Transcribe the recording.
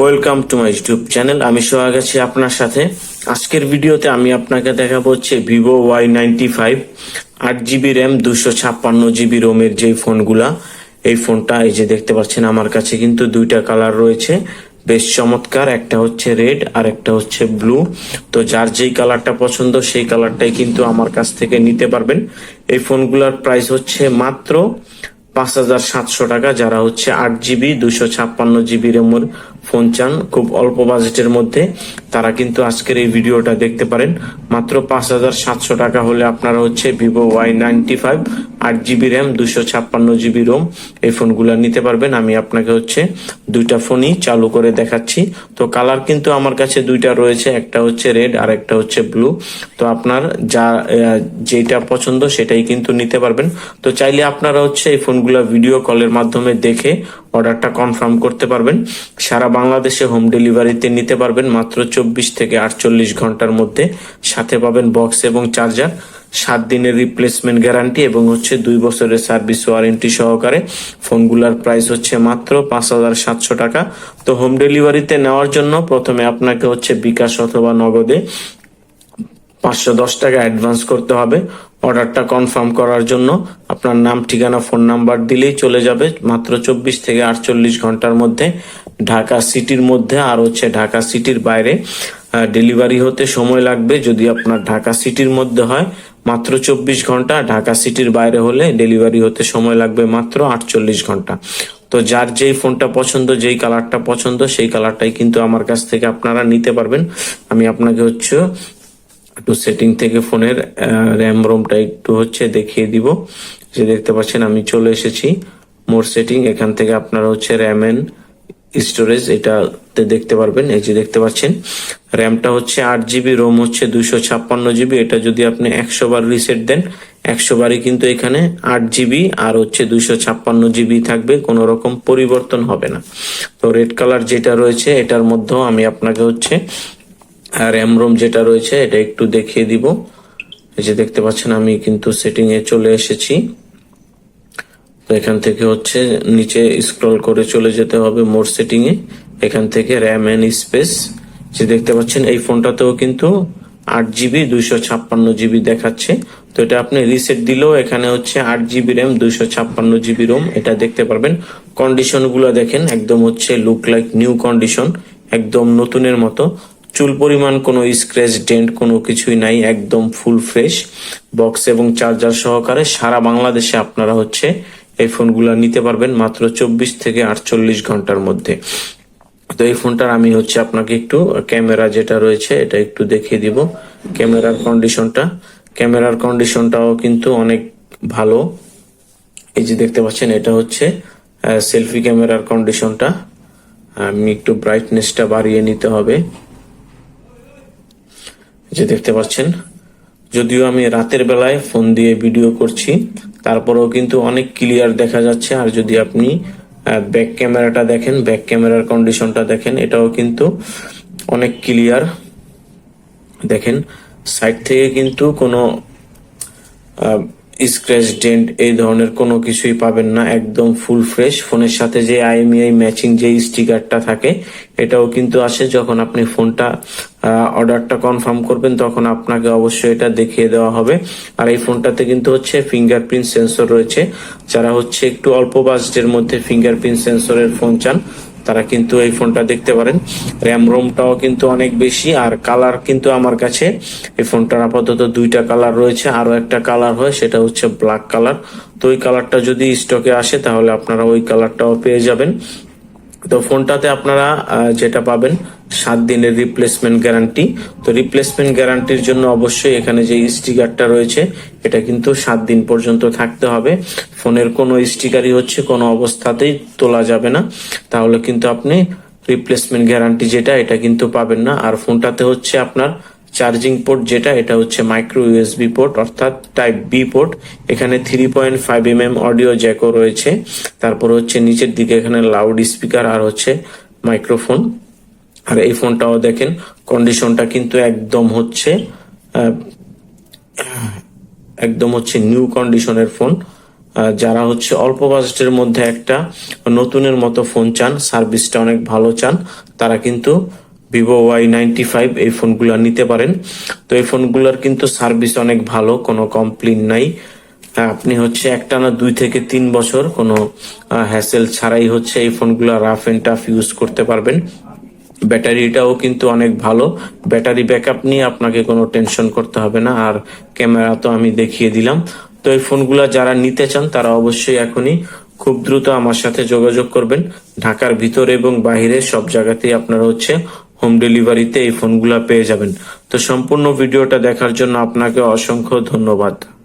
Welcome to my YouTube channel. আমি সোহাগ আছি আপনার সাথে। আজকের ভিডিওতে আমি আপনাকে দেখাবো হচ্ছে ভিভো ওয়াই নাইনটি ফাইভ, আট জিবি র্যাম, দুশো ছাপ্পান্ন জিবি রোমের যেই ফোনগুলা, এই ফোনটা এই যে দেখতে পাচ্ছেন আমার কাছে কিন্তু দুইটা কালার রয়েছে। বেশ চমৎকার, একটা হচ্ছে রেড আর একটা হচ্ছে ব্লু। তো যার যেই কালারটা পছন্দ, সেই কালারটাই কিন্তু আমার কাছ থেকে নিতে পারবেন। এই ফোনগুলোর প্রাইস হচ্ছে মাত্র পাঁচ হাজার সাতশো টাকা, যারা হচ্ছে আট জিবি, দুশো ছাপ্পান্ন জিবি রেমোর ফোন চান খুব অল্প বাজেটের মধ্যে। তারা কিন্তু আজকের এই ভিডিওটা দেখতে পারেন। মাত্র পাঁচ হাজার সাতশো টাকা হলে আপনারা হচ্ছে ভিভো ওয়াই নাইনটি ফাইভ, আট জিবি র্যাম, দুশো ছাপ্পান্ন জিবি রোম এই ফোনগুলো নিতে পারবেন। আমি আপনাকে হচ্ছে দুইটা ফোনই চালু করে দেখাচ্ছি। তো কালার কিন্তু আমার কাছে দুইটা রয়েছে, একটা হচ্ছে রেড আর একটা হচ্ছে ব্লু। তো আপনার যা যেটা পছন্দ সেটাই কিন্তু নিতে পারবেন। তো চাইলে আপনারা হচ্ছে এই ফোনগুলো ভিডিও কলের মাধ্যমে দেখে অর্ডারটা কনফার্ম করতে পারবেন। সারা বাংলাদেশে হোম ডেলিভারিতে নিতে পারবেন। মাত্র চব্বিশ থেকে আটচল্লিশ ঘণ্টার মধ্যে সাথে পাবেন বক্স এবং চার্জার, সাত দিনের রিপ্লেসমেন্ট গ্যারান্টি এবং হচ্ছে দুই বছরের সার্ভিস ওয়ারেন্টি সহকারে। ফোনগুলোর প্রাইস হচ্ছে মাত্র পাঁচ হাজার সাতশো টাকা। তো হোম ডেলিভারিতে নেওয়ার জন্য প্রথমে আপনাকে হচ্ছে বিকাশ অথবা নগদে পাঁচশো দশ টাকা অ্যাডভান্স করতে হবে। অর্ডারটা কনফার্ম করার জন্য আপনার নাম, ঠিকানা ফোন নাম্বার দিলেই চলে যাবে মাত্র চব্বিশ থেকে আটচল্লিশ ঘণ্টার মধ্যে। ঢাকা সিটির মধ্যে আর হচ্ছে ঢাকা সিটির বাইরে ডেলিভারি হতে সময় লাগবে যদি আপনার ঢাকা সিটির মধ্যে হয়। মাত্র চব্বিশ ঘণ্টা, ঢাকা সিটির বাইরে হলে ডেলিভারি হতে সময় লাগবে মাত্র আটচল্লিশ ঘণ্টা। তো যার যেই ফোনটা পছন্দ, যেই কালারটা পছন্দ, সেই কালারটাই কিন্তু আমার কাছ থেকে আপনারা নিতে পারবেন। আমি আপনাকে হচ্ছে একটু সেটিং থেকে ফোনের র্যাম রোমটা একটু হচ্ছে দেখিয়ে দিব। যে দেখতে পাচ্ছেন আমি চলে এসেছি। মোর সেটিং, এখান থেকে আপনারা হচ্ছে র্যাম স্টোরেজ এটাতে দেখতে পারবেন, এই যে দেখতে পাচ্ছেন। র্যামটা হচ্ছে আট জিবি রোম হচ্ছে দুশো ছাপ্পান্ন জিবি এটা যদি আপনি একশো বার রিসেট দেন, একশো বারই কিন্তু এখানে আট জিবি আর হচ্ছে দুশো ছাপ্পান্ন জিবি থাকবে, কোনো রকম পরিবর্তন হবে না। তো রেড কালার যেটা রয়েছে, এটার মধ্যেও আমি আপনাকে হচ্ছে র্যাম রোম যেটা রয়েছে, এটা একটু দেখিয়ে দিব। এই যে দেখতে পাচ্ছেন, আমি কিন্তু সেটিং এ চলে এসেছি। তো এখান থেকে হচ্ছে নিচে স্ক্রল করে চলে যেতে হবে মোর সেটিং এ। এখান থেকে র্যাম এন্ড স্পেস যে দেখতে পাচ্ছেন, এই ফোনটাতেও কিন্তু আট জিবি দুইশো ছাপ্পান্ন জিবি দেখাচ্ছে। তো এটা আপনি রিসেট দিলেও এখানে হচ্ছে আট জিবি র্যাম দুইশো ছাপ্পান্ন জিবি রোম এটা দেখতে পারবেন। কন্ডিশনগুলো দেখেন, একদম হচ্ছে লুক লাইক নিউ কন্ডিশন একদম নতুনের মতো। চুল পরিমাণ কোনো স্ক্র্যাচ ডেন্ট কোনো কিছুই নাই, একদম ফুল ফ্রেশ বক্স এবং চার্জার সহকারে সারা বাংলাদেশে আপনারা হচ্ছে এই ফোনগুলো নিতে পারবেন মাত্র চব্বিশ থেকে আটচল্লিশ ঘণ্টার মধ্যে। তো এই ফোনটার আমি হচ্ছে আপনাকে একটু ক্যামেরা যেটা রয়েছে, এটা একটু দেখিয়ে দিব। ক্যামেরার কন্ডিশনটা। ক্যামেরার কন্ডিশনটাও কিন্তু অনেক ভালো। এই যে দেখতে পাচ্ছেন, এটা হচ্ছে সেলফি ক্যামেরার কন্ডিশনটা। আমি একটু ব্রাইটনেসটা বাড়িয়ে নিতে হবে। যে দেখতে পাচ্ছেন, যদিও আমি রাতের বেলায় ফোন দিয়ে ভিডিও করছি তারপরেও কিন্তু অনেক ক্লিয়ার দেখা যাচ্ছে। আর যদি আপনি ব্যাক ক্যামেরাটা দেখেন ব্যাক ক্যামেরার কন্ডিশনটা দেখেন, এটাও কিন্তু অনেক ক্লিয়ার দেখেন সাইড থেকে কিন্তু কোনো স্ক্র্যাচ ডেন্ট এই ধরনের কোনো কিছুই পাবেন না, একদম ফুল ফ্রেশ ফোনের সাথে যে আইএমআই ম্যাচিং যে স্টিকারটা থাকে, এটাও কিন্তু আসে। যখন আপনি ফোনটা অর্ডারটা কনফার্ম করবেন, তখন আপনাকে অবশ্যই এটা দেখিয়ে দেওয়া হবে। আর এই ফোনটাতে কিন্তু হচ্ছে ফিঙ্গারপ্রিন্ট সেন্সর রয়েছে। যারা হচ্ছে একটু অল্প বাজেটের মধ্যে ফিঙ্গারপ্রিন্ট সেন্সরের ফোন চান তারা কিন্তু এই ফোনটা দেখতে পারেন। র্যাম রোমটাও কিন্তু অনেক বেশি, আর কালার কিন্তু আমার কাছে এই ফোনটার আপাতত দুইটা কালার রয়েছে আরও একটা কালার হয়, সেটা হচ্ছে ব্ল্যাক কালার তো ওই কালারটা যদি স্টকে আসে, তাহলে আপনারা ওই কালারটাও পেয়ে যাবেন। তো ফোনটাতে আপনারা যেটা পাবেন সাত দিনের রিপ্লেসমেন্ট গ্যারান্টি তো রিপ্লেসমেন্ট গ্যারান্টির জন্য অবশ্যই এখানে যে স্টিকারটা রয়েছে, এটা কিন্তু সাত দিন পর্যন্ত থাকতে হবে। ফোনের কোনো স্টিকারই হচ্ছে, কোনো অবস্থাতেই তোলা যাবে না। তাহলে কিন্তু আপনি রিপ্লেসমেন্ট গ্যারান্টি যেটা, এটা কিন্তু পাবেন না। আর ফোনটাতে হচ্ছে আপনার চার্জিং পোর্ট যেটা, এটা হচ্ছে মাইক্রো ইউএসবি পোর্ট অর্থাৎ টাইপ বি পোর্ট এখানে three point five M M audio জ্যাকও রয়েছে। তারপর হচ্ছে নিচের দিকে এখানে লাউড স্পিকার আর হচ্ছে মাইক্রোফোন আর এই ফোনটাও দেখেন কন্ডিশনটা কিন্তু একদম হচ্ছে একদম হচ্ছে নিউ কন্ডিশনের ফোন যারা হচ্ছে অল্প বাজেটের মধ্যে একটা নতুনের মতো ফোন চান সার্ভিসটা অনেক ভালো চান, তারা কিন্তু ভিভো ওয়াই নাইনটি ফাইভ এই ফোনগুলো নিতে পারেন। তো এই ফোনগুলোর কিন্তু সার্ভিস অনেক ভালো, কোনো কমপ্লেন নাই। আপনি হচ্ছে একটানা দুই থেকে তিন বছর কোনো হ্যাসেল ছাড়াই হচ্ছে এই ফোনগুলো রাফ অ্যান্ড টাফ ইউজ করতে পারবেন। ব্যাটারিটাও কিন্তু অনেক ভালো। ব্যাটারি ব্যাকআপ নিয়ে আপনাকে কোনো টেনশন করতে হবে না। আর ক্যামেরা তো আমি দেখিয়ে দিলাম। তো এই ফোনগুলো যারা নিতে চান, তারা অবশ্যই এখনই খুব দ্রুত আমার সাথে যোগাযোগ করবেন। ঢাকার ভিতরে এবং বাইরে সব জায়গাতেই আপনারা হচ্ছে হোম ডেলিভারিতে এই ফোনগুলো পেয়ে যাবেন। তো সম্পূর্ণ ভিডিওটা দেখার জন্য আপনাকে অসংখ্য ধন্যবাদ।